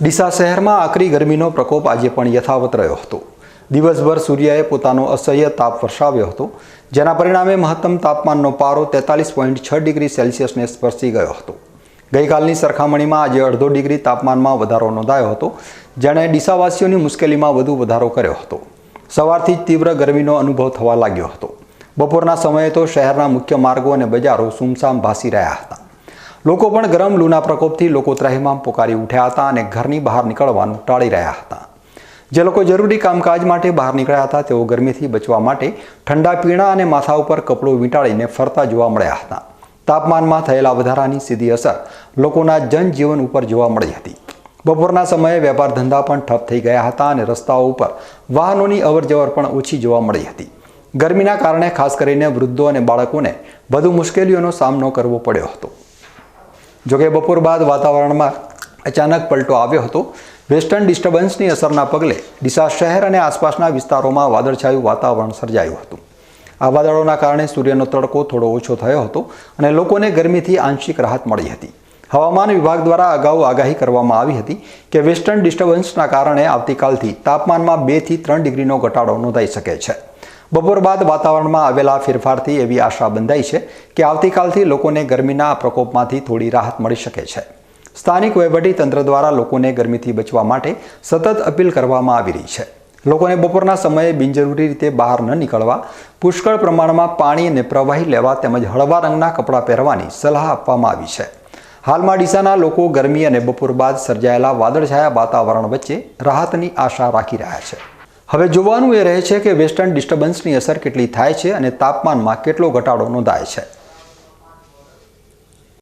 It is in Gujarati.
ડીસા શહેરમાં આકરી ગરમીનો પ્રકોપ આજે પણ યથાવત રહ્યો હતો. દિવસભર સૂર્યએ પોતાનો અસહ્ય તાપ વરસાવ્યો હતો, જેના પરિણામે મહત્તમ તાપમાનનો પારો તેતાલીસ પોઈન્ટ છ ડિગ્રી સેલ્સિયસને સ્પર્શી ગયો હતો. ગઈકાલની સરખામણીમાં આજે અડધો ડિગ્રી તાપમાનમાં વધારો નોંધાયો હતો, જેણે ડીસાવાસીઓની મુશ્કેલીમાં વધુ વધારો કર્યો હતો. સવારથી જ તીવ્ર ગરમીનો અનુભવ થવા લાગ્યો હતો. બપોરના સમયે તો શહેરના મુખ્ય માર્ગો અને બજારો સુમસામ ભાસી રહ્યા હતા. લોકો પણ ગરમ લૂના પ્રકોપથી લોકો ત્રાહિમામ પોકારી ઉઠ્યા હતા અને ઘરની બહાર નીકળવાનું ટાળી રહ્યા હતા. જે લોકો જરૂરી કામકાજ માટે બહાર નીકળ્યા હતા, તેઓ ગરમીથી બચવા માટે ઠંડા પીણા અને માથા ઉપર કપડું વીંટાળીને ફરતા જોવા મળ્યા હતા. તાપમાનમાં થયેલા વધારાની સીધી અસર લોકોના જનજીવન ઉપર જોવા મળી હતી. બપોરના સમયે વેપાર ધંધા પણ ઠપ થઈ ગયા હતા અને રસ્તાઓ ઉપર વાહનોની અવરજવર પણ ઓછી જોવા મળી હતી. ગરમીના કારણે ખાસ કરીને વૃદ્ધો અને બાળકોને વધુ મુશ્કેલીઓનો સામનો કરવો પડ્યો હતો. જોકે બપોર બાદ વાતાવરણમાં અચાનક પલટો આવ્યો હતો. વેસ્ટર્ન ડિસ્ટર્બન્સની અસરના પગલે ડીસા શહેર અને આસપાસના વિસ્તારોમાં વાદળછાયું વાતાવરણ સર્જાયું હતું. આ વાદળોના કારણે સૂર્યનો તડકો થોડો ઓછો થયો હતો અને લોકોને ગરમીથી આંશિક રાહત મળી હતી. હવામાન વિભાગ દ્વારા અગાઉ આગાહી કરવામાં આવી હતી કે વેસ્ટર્ન ડિસ્ટર્બન્સના કારણે આવતીકાલથી તાપમાનમાં બેથી ત્રણ ડિગ્રીનો ઘટાડો નોંધાઈ શકે છે. બપોર બાદ વાતાવરણમાં આવેલા ફેરફારથી એવી આશા બંધાઈ છે કે આવતીકાલથી લોકોને ગરમીના પ્રકોપમાંથી થોડી રાહત મળી શકે છે. સ્થાનિક વહીવટી તંત્ર દ્વારા લોકોને ગરમીથી બચવા માટે સતત અપીલ કરવામાં આવી રહી છે. લોકોને બપોરના સમયે બિનજરૂરી રીતે બહાર ન નીકળવા, પુષ્કળ પ્રમાણમાં પાણી અને પ્રવાહી લેવા તેમજ હળવા રંગના કપડાં પહેરવાની સલાહ આપવામાં આવી છે. હાલમાં ડીસાના લોકો ગરમી અને બપોર બાદ સર્જાયેલા વાદળછાયા વાતાવરણ વચ્ચે રાહતની આશા રાખી રહ્યા છે. હવે જોવાનું એ રહે છે કે વેસ્ટર્ન ડિસ્ટર્બન્સની અસર કેટલી થાય છે અને તાપમાનમાં કેટલો ઘટાડો નોંધાય છે.